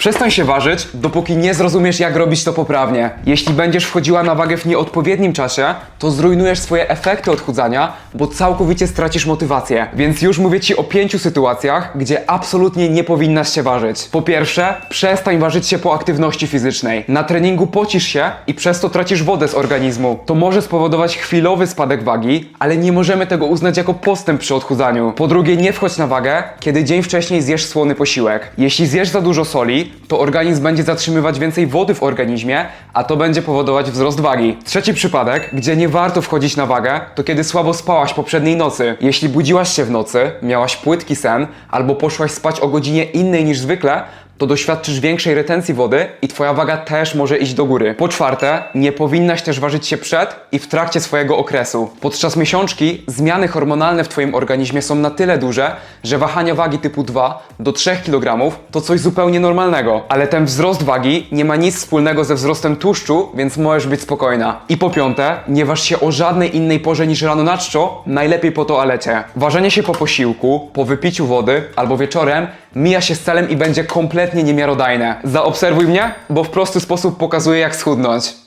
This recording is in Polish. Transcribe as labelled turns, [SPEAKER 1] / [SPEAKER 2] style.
[SPEAKER 1] Przestań się ważyć, dopóki nie zrozumiesz, jak robić to poprawnie. Jeśli będziesz wchodziła na wagę w nieodpowiednim czasie, to zrujnujesz swoje efekty odchudzania, bo całkowicie stracisz motywację. Więc już mówię Ci o pięciu sytuacjach, gdzie absolutnie nie powinnaś się ważyć. Po pierwsze, przestań ważyć się po aktywności fizycznej. Na treningu pocisz się i przez to tracisz wodę z organizmu. To może spowodować chwilowy spadek wagi, ale nie możemy tego uznać jako postęp przy odchudzaniu. Po drugie, nie wchodź na wagę, kiedy dzień wcześniej zjesz słony posiłek. Jeśli zjesz za dużo soli, to organizm będzie zatrzymywać więcej wody w organizmie, a to będzie powodować wzrost wagi. Trzeci przypadek, gdzie nie warto wchodzić na wagę, to kiedy słabo spałaś poprzedniej nocy. Jeśli budziłaś się w nocy, miałaś płytki sen, albo poszłaś spać o godzinie innej niż zwykle, to doświadczysz większej retencji wody i twoja waga też może iść do góry. Po czwarte, nie powinnaś też ważyć się przed i w trakcie swojego okresu. Podczas miesiączki zmiany hormonalne w twoim organizmie są na tyle duże, że wahania wagi typu 2 do 3 kg to coś zupełnie normalnego. Ale ten wzrost wagi nie ma nic wspólnego ze wzrostem tłuszczu, więc możesz być spokojna. I po piąte, nie waż się o żadnej innej porze niż rano na czczo, najlepiej po toalecie. Ważenie się po posiłku, po wypiciu wody albo wieczorem mija się z celem i będzie kompletnie niemiarodajne. Zaobserwuj mnie, bo w prosty sposób pokazuję jak schudnąć.